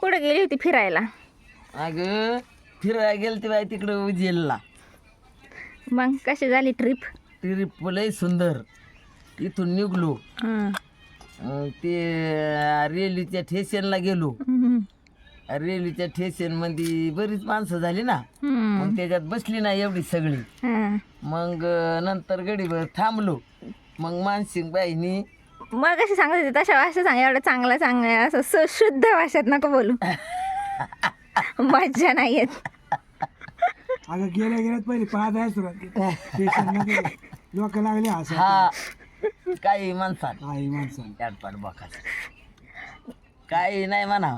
कुठे गेली होती फिरायला? अगं फिरायला गेलते बाई तिकडं उजेलला. मग कशी झाली ट्रिप ट्रिप लय सुंदर. इथून निघलो. अं, ते रेल्वेच्या स्टेशनला गेलो. रेल्वेच्या स्टेशनमध्ये बरीच माणसं झाली ना. मग त्याच्यात बसली ना एवढी सगळी. मग अं, नंतर गडीभर थांबलो. मग मानसिंग बाईनी मग कशी सांगत होती तशा भाषा सांग एवढं चांगलं चांगलं असं सु- शुद्ध भाषेत नको बोलू. मज्जा नाही येत. अगं गेल्या गेल्यात पहिले पाहत आहे सुरुवात. लोक लागले असं. हा. काही माणसात. काही माणसाने चाटपाट बघा काही नाही म्हणा.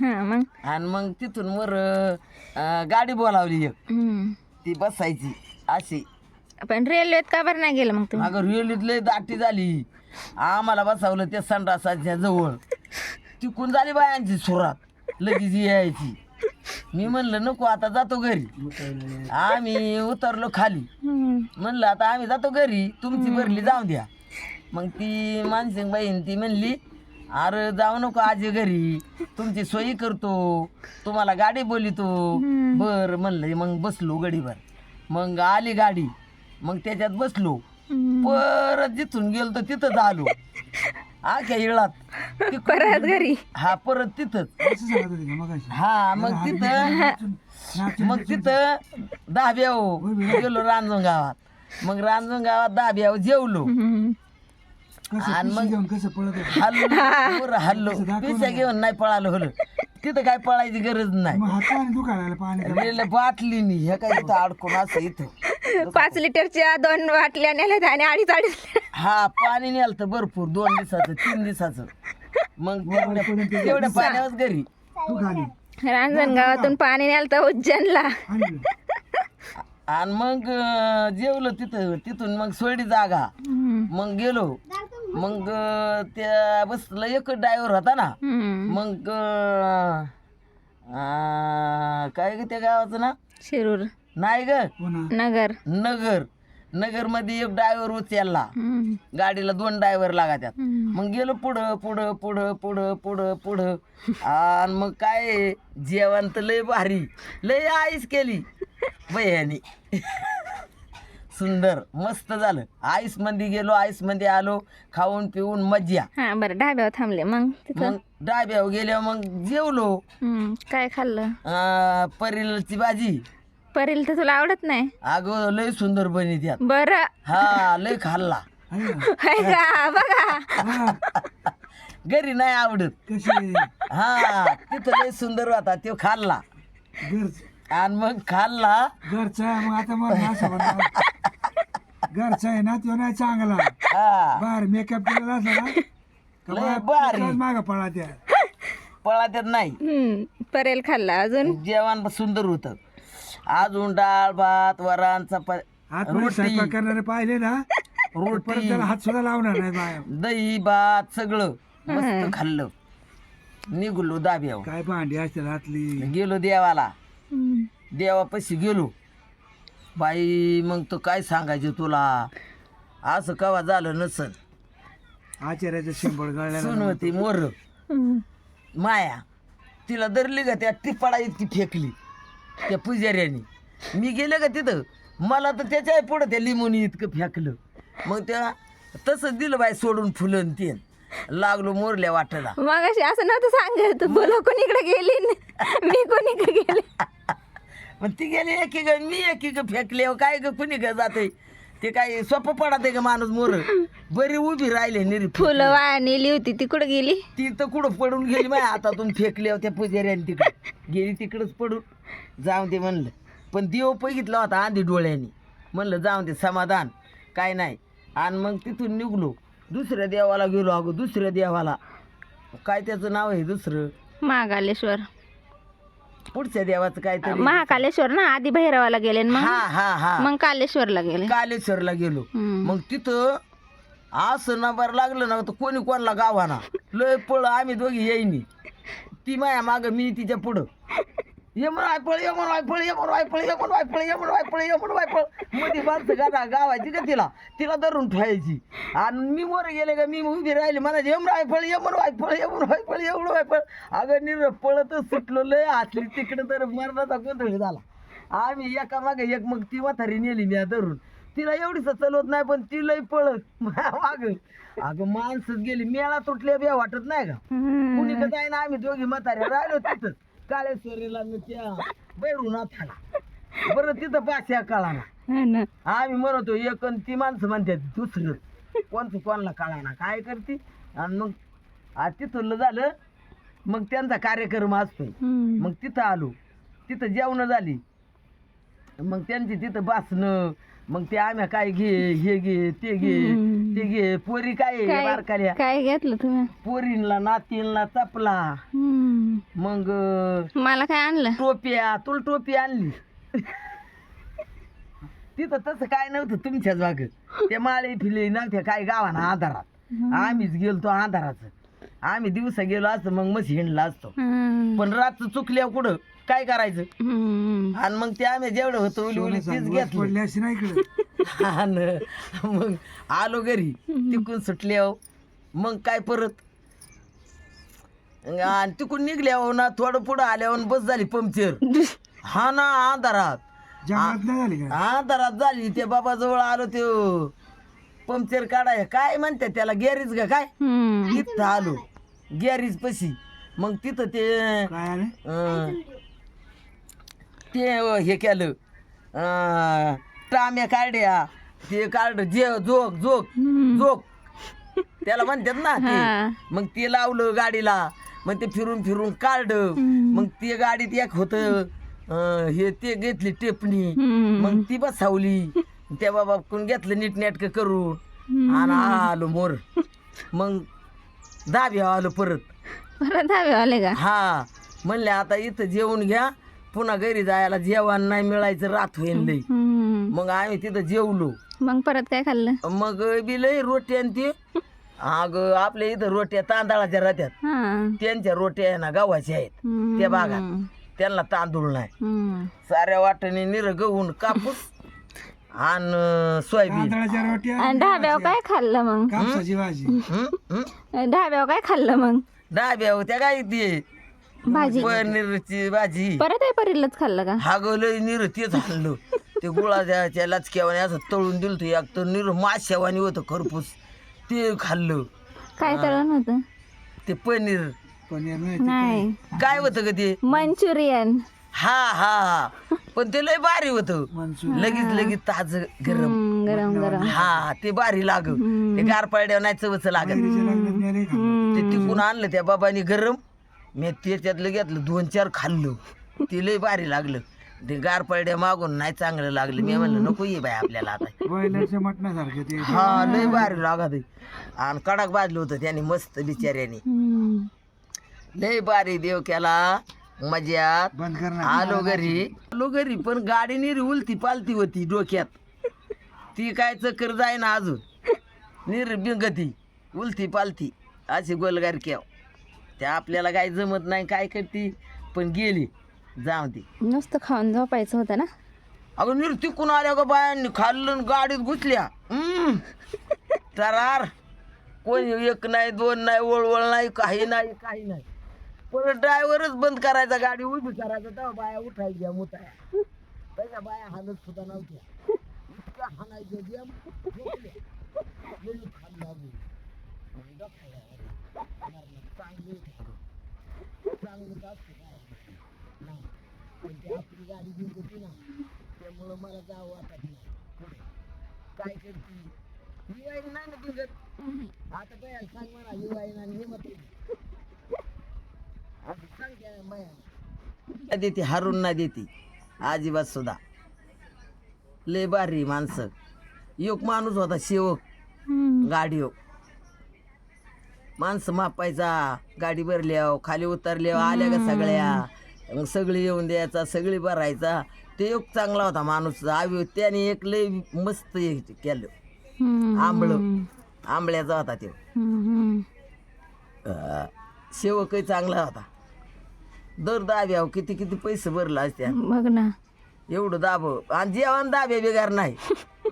हा मग? आणि मग तिथून वर अं, गाडी बोलावली एक. हम्म. ती बसायची अशी. पण रेल्वेत का बरं नाही गेलं मग तुम्ही? अगं रेल्वेत लय दाटी झाली. आम्हाला बसावलं त्या संडासाच्या जवळ. तिकून झाली बायांची सुरात. लगेच यायची. मी म्हणलं नको आता जातो घरी. आम्ही उतरलो खाली. म्हणलं आता आम्ही जातो घरी. तुमची भरली जाऊ द्या. मग ती मानसिंग बाईन ती म्हणली अरे जाऊ नको आजी घरी. तुमची सोयी करतो. तुम्हाला गाडी बोलितो. बर म्हणलं मग बसलो गडीवर. मग आली गाडी. मग त्याच्यात बसलो. परत जिथून गेलो तर तिथंच आलो. आख्या इळात. परत घरी. हा परत तिथंच. हा मग तिथं मग तिथं दहाब्याव गेलो रांजण गावात. मग रांजण गावात दहाब्याव जेवलो. आणि मग- हल्लो बरं हल्लो. पिशा घेऊन नाही पळालो होलं. तिथं काय पळायची गरज नाही. बाटली नाही हे काय इथं अडकून असं इथं. पाच लिटरच्या दोन बाटल्या नेल्या आणि अडीच अडीच हा पाणी नेलं भरपूर दोन दिवसाचं तीन दिवसाचं. मग तेवढ्या तेवढ्या पाण्यावर घरी. तू खाली. रांजणगावातून पाणी नेलं तर उज्जैनला. आणि? आणि मग अं, जेवलो तिथं तिथून मग सोडी जागा. हम्म. मग गेलो. मग अं, त्या बसला एक ड्रायव्हर होता ना. हम्म. मग अं, अं, काय ग त्या गावाचं ना शिरूर. नाही ग. पुन्हा नगर. नगर. नगरमध्ये एक ड्रायव्हर उचलला. गाडीला दोन ड्रायव्हर लागात्यात हम्म. मग गेलो पुढं पुढं पुढं पुढं पुढं पुढं. आणि मग काय जेवण तर लय भारी. लय आईस केली. बयानी. सुंदर. मस्त झालं. आईसमध्ये गेलो आईसमध्ये आलो. खाऊन पिऊन मज्जा. हा बरं ढाब्यावर थांबले. मग तिथं? मग डाब्यावर गेल्यावर मग जेवलो. हम्म. काय खाल्लं? अं, परीलची भाजी. परील तर तुला आवडत नाही? अगं लय सुंदर बनी त्यात बरं. हा लय खाल्ला. ना? का? बघा. हा, घरी नाही आवडत. कसे हा तिथं लय सुंदर होता तो खाल्ला. घर आणि मग खाल्ला. घरचा आहे मग आता मग असं म्हणा. घरचा आहे ना तो नाही चांगला. हा. बाहेर मेकअप केलेला असला ना लय बा- भारी. मागं पळा त्या पळात्यात नाही. हम्म. परेल खाल्ला अजून. जेवण सुंदर होत. अजून डाळ भात वरण चपाती हात स्वयंपाक करणारे पाहिले ना परत रोटी. त्याला हात सुद्धा लावणार नाही बाया. दही भात सगळं. मस्त खाल्लं. निघलो दाब्यावर. काय भांडी असते हातली गेलो देवाला. हम्म. देवापाशी गेलो. बाई मग तो काय सांगायचं तुला? असं कवा झालं नसन. आचार्याचं शिंबळ होती मोर. हम्म. माया तिला धरली का त्या टिपाडा इतकी फेकली. त्या पुजाऱ्याने. मी गेले का तिथं? मला तर त्याच्या पुढं त्या लिंबूनी इतकं फेकलं. मग त्या तसंच दिलं बाई सोडून फुलं ते. लागलो मोरल्या वाटायला मग अशी असं नव्हतं सांगत. बोला कोणीकडे गेली? न मी कोणीकडे गेले? पण ती गेली एकीक मी एकीक फेकले. काय ग कुणी ग जाते ते काय सोपं पडत का माणूस मोर? बरी उभी राहिले निरी फुलं वाया नेली होती. ती कुठं गेली? ती तर कुठं पडून गेली माझ्या हातातून फेकली होत्या पुजाऱ्याने तिकडे. गेली तिकडंच पडून. जाऊ दे म्हणलं. पण देव बघितला होता आधी डोळ्याने. म्हणलं जाऊ दे समाधान. काय नाही. आणि मग तिथून निघलो. दुसऱ्या देवाला गेलो अगं दुसऱ्या देवाला. काय त्याचं नाव आहे दुसरं? महाकालेश्वर. पुढच्या देवाचं काहीतरी. महाकालेश्वर ना? आधी भैरवाला गेले न हा मग हा हा. मग कालेश्वरला गेले. कालेश्वरला गेलो. हम्म. मग तिथं असं नंबर लागलं ना तर कोणी कोणाला गावाना? लय पळ आम्ही दोघी येईनी. ती माया माग मी तिच्या पुढं. यमन वायफळ यमन वायफळ यमन वायफळ यमन वायफळ यमन वायफळ यमन वायफळमध्ये माणसं गाडा गावायची का तिला? तिला धरून ठेवायची. आणि मी वर गेले का मी उभी राहिली मला यमन वायफळ यमन वायफळ यमन वायफळ यमन वायफळ अगं निर पळतच सुटलो लय आतली तिकडे तर मरणाचा गोंधळ झाला. आम्ही एका मागे एक मग ती म्हातारी नेली मी धरून. तिला एवढीच चलवत नाही पण ती लय पळत माग. अगं माणसंच गेली. मेळा तुटल्या बी वाटत नाही का. कुणी तर जाईना आम्ही दोघी म्हाताऱ्या राहिलो तिथं काळेश्वरीला न त्या बैरुनाथाला बरं तिथं पाचशा कळाना. हा ना. आम्ही म्हणतो एक अन ती माणसं म्हणतात दुसरं. कोणचं कोणाला कळाना काय करते? आणि मग आ तिथलं झालं मग त्यांचा कार्यक्रम असतोय. हम्म. मग तिथं आलो. तिथं जेवण झाली. मग त्यांची तिथं बसणं मग ते आम्ही काय घे हे घे ते घे. ते घे. पोरी काय आहे, काय बारकाल्या? काय घेतलं तुम्ही? पोरींला नातींला चपला. हम्म. मग अं, मला काय आणलं? टोप्या तुला टोपी आणली. तिथं तसं काय नव्हतं तुमच्याच बाग त्या माळे फिले नव्हत्या काय गावाना आधारात. आम्हीच गेलतो आधाराचं. आम्ही दिवसा गेलो असतो मग मशी हिंडला असतो. हम्म. पण रात्र चुकल्या कुठं? काय करायचं? हम्म. आणि मग ते आम्ही जेवढं होतं उली उली तीच घेतलं. पडले नाही इकडे. आणि मग आलो घरी तिकून सुटल्यावर मग काय परत? आणि तिकून निघल्यावर ना थोडं पुढं आल्यावर बस झाली पंक्चर. हा ना अंधारात. जंगलात नाही झाली का? अंधारात झाली ते बाबा जवळ आलो ते पंक्चर काढाय काय म्हणते त्याला गॅरेज का काय? हम्म. तिथं आलो गॅरेज पशी. मग तिथं ते काय आले? अं, ते हे केलं. अं, टाम्या काढ्या ते काढ जे जोक जोक हम्म. जोक. त्याला म्हणतात ना हा. ते मग ते लावलं गाडीला. मग ते फिरून फिरून हम्म. मग ते गाडीत एक होत. हे ते घेतली टेपणी. हम्म. मग ती बसावली. त्या बाबा कोण घेतलं नीटनेटकं करून. आणि आलो मोर. मग दाबी आलो परत. परत हवे आले का? हा. म्हणले आता इथं जेवून घ्या. पुन्हा घरी जायला जेवण नाही मिळायचं रात होईन लई. हम्म. मग आम्ही तिथं जेवलो. मग परत काय खाल्लं? मग बी लई रोटी आणि ते. अग आपल्या इथं रोट्या तांदळाच्या राहत्यात. हा. त्यांच्या रोट्या आहे ना गव्हाच्या आहेत. हम्म. त्या भागात त्यांना तांदूळ नाही. हम्म. साऱ्या वाटणी निर गहून कापूस आणि सोयाबीन. तांदळाच्या रोट्या आणि ढाब्यावर काय खाल्लं मग? कापसाची भाजी. हं? हं? ढाब्यावर काय खाल्लं मग? डाब्या होत्या काय ते भाजी. पनीरची भाजी. परत आहे परीलाच खाल्लं का? हा ग लय निर तेच आणलं ते गुळाच्या लचक्यावाने असं तळून दिलं होतं. एक तर निर माश्यावानी होतं खरपूस. ते खाल्लं. काय तळण होतं? ते पनीर. पनीर नाही काय? होतं ग ते? मंचुरियन. हा हा पण ते लय भारी होतं. लगेच लगेच ताज गरम. हम्म, गरम गरम. हा ते भारी लाग. ते गार पडल्यावर नाही चवच लागत. ते तिकून आणलं त्या बाबानी गरम. मी त्याच्यातलं घेतलं दोन चार खाल्लं. ते लय भारी लागलं. ते गार पडल्या मागून नाही चांगलं लागलं. मी म्हणलं नको ये बाय आपल्याला आता. मटणासारखे ते. हा लय भारी लागत. आणि कडक बाजलं होतं त्याने मस्त बिचाऱ्याने. लय भारी देव केला. मजात बंद करणार आलो घरी. आलो घरी पण गाडी निरी उलती पालती होती डोक्यात. ती काय चक्कर जाईना अजून. निर बिंगती उलती पालती अशी गोलगार केव. त्या आपल्याला काय जमत नाही काय करती पण गेली. जाऊ दे. नुसतं खाऊन झोपायचं होतं ना? अगं निर तिकून आल्या का बायांनी खाल्लं आणि गाडीत घुसल्या. हम्म. तरार. कोण एक नाही दोन नाही वळवळ नाही काही नाही काही नाही. परत ड्रायव्हरच बंद करायचा गाडी उभी करायचा तेव्हा बाया उठायच्या मुताया. त्याच्या बाया हालत सुद्धा नव्हत्या. इतक्या हाणायच्या ज्या झोपल्या. लई खाल्लं अगं. आणि डोक्याला अरे, मरणात चांगलं होतं. चांगलंच असतं काय. नाही. पण ती आपली गाडी होती ना त्यामुळं मला जावं वाटत नाही. पुढे. काय करते? मी वाईन नाही ना बिघत आता काय सांग मला ही वाईन ना मी मत. सांग त्या बाया. देते हारून नाही देते. अजिबात सुद्धा. लय भारी माणसं. एक माणूस होता शेवक. गाडी गाडीवर माणसं मापायचा गाडी भरल्या खाली उतरल्या आल्या का सगळ्या? मग सगळी येऊन द्यायचा सगळी भरायचा. ते एक चांगला होता माणूस. आवी त्याने एक लय मस्त हे केलं. आंबळं. आंबळ्याचा होता तो. अं, सेवकही चांगला होता. दर दाब्याव किती किती पैसे भरला असत्या. बघ ना. एवढं दाब. आणि जेवण दाबे बिगार नाही.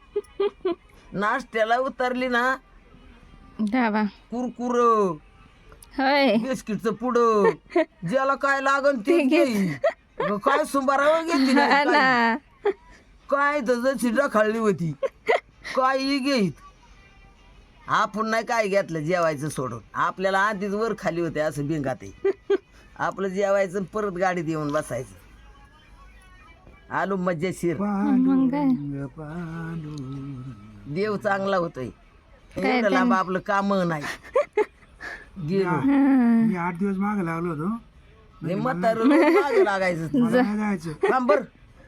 नाश्त्याला उतरली ना. डाबा कुरकुर. होय. बिस्किटचं पुढं ज्याला काय लागन ते घेईन. काय सुंबारावर घेतली नाही हा काय? ना. काय तर शिड्डा खाल्ली होती. काही घेत आपण नाही काय घेतलं जेवायचं सोडून. आपल्याला आधीच वर खाली होते असं बिंगात. आहे. आपलं जेवायचं आणि परत गाडीत येऊन बसायचं. आलो मज्जाशीर मग काय? देव चांगला होतोय. एवढं लांब आपलं काम नाही. मी आठ दिवस मागे लागलो होतो. म्हातारं मागं लागायचं. मला नाही जायचं. फांबर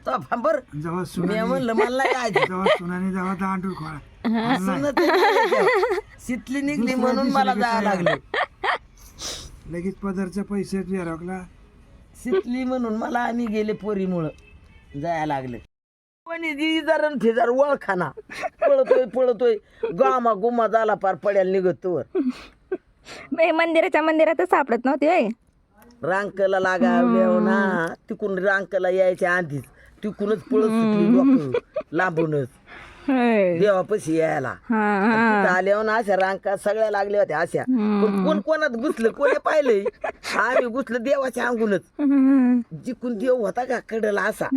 तो फांबर जेव्हा मी सुना म्हणलं मला जेव्हा सुनाने जेव्हा दांडूर खोळा. शितली निघली म्हणून मला जायला लागलं. लगेच पदरच्या पैसे फेरवला. शिकली म्हणून मला आम्ही गेले पोरीमुळं जायला लागले. कोणी फिजार ओळखाना पळतोय पळतोय. गामा गुमा झाला पार पड्याला निघतोवर. मंदिराच्या मंदिरातच सापडत नव्हती होय. रांकला लागावल्या ना तिकून रांकला यायच्या आधीच. तिकूनच पळत सुटली लांबूनच. होय. देवापाशी यायला. हा तिथं आल्यावर ना अशा रांका सगळ्या लागल्या होत्या अशा. पण कोण कोणात घुसलं कोणी पाहिलंय? आम्ही घुसलं देवाच्या अंगूनच. जिकून देव होता का कडला असा.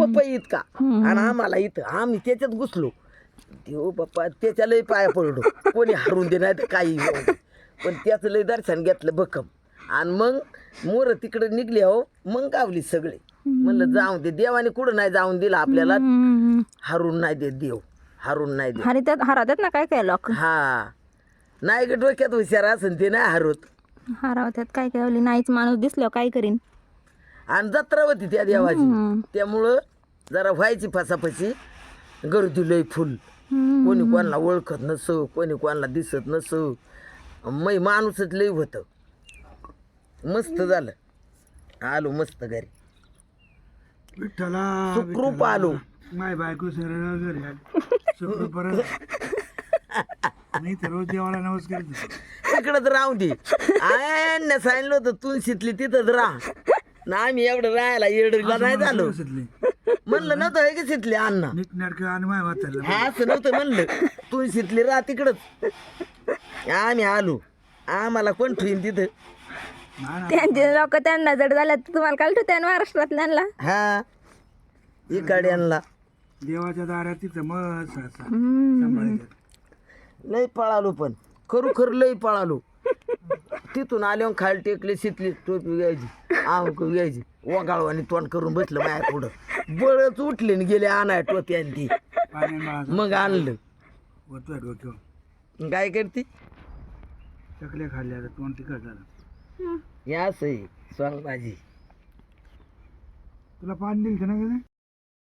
पपई इतका. आणि आम्हाला इथं आम्ही त्याच्यात घुसलो. देव बाप्पा त्याच्या लय पाया पडलो. कोणी हरून दे नाही तर काही दे. पण त्याचं लय दर्शन घेतलं भक्कम. आणि मग मोर तिकडे निघले हो मग गावली सगळे. म्हणलं जाऊन दे देवाने कुठं नाही जाऊन दिलं आपल्याला. हरून नाही देत देव हरून नाही देत. हरितात हरातात ना काय काय लोक? हा. नाही ग डोक्यात हुशार असेल ते नाही हरवत. हरावतात काय काय ओली नाहीच माणूस दिसलो काय करीन? आणि जत्रा होती त्या देवाची. त्यामुळं जरा व्हायची फसाफसी. गर्दी लय फुल. कोणी कोणाला ओळखत नसो कोणी कोणाला दिसत नसो. मै माणूसच लय होतं. मस्त झालं. आलो मस्त घरी. विठ्ठला सुखरूप आलो. माय बायको सरळ घरी आली. सुखरूप परत. मी तर रोज देवाला नमस्कार करतो. तिकडंच राहू दे. आयन सांगितलं होतं तू शितली तिथंच राह. ना आम्ही एवढं राहायला येडला नाही झालो. बसतले. म्हणलं नव्हतं हे की शितली अण्णा? नीटनाटकं आणि माय म्हातारला हा असं नव्हतं म्हणलं. तू शितली राह तिकडंच. आम्ही आलो. आम्हाला कोण ठेवीन तिथं? त्यांचे लोक त्यांना जड झाल्यात. तुम्हाला काल ठेवत्या महाराष्ट्रातल्यांना हा. इकडे आणला देवाच्या दारात तिथं हं. सांभाळायचं. लय पळालो पण. खरू खर लय पळालो. तिथून आल्यावर खाली टेकले शितली टोपी घ्यायची आंक घ्यायची. वगाळवानी तोंड करून बसलं माझ्या पुढं. बळच उठले आणि गेले आणाय टोपी आणि ती मग आणलं. काय करते? चकल्या खाल्ल्या तर तोंड तिखट झालं. या आहे स्वांग भाजी तुला पाणी दिलं ना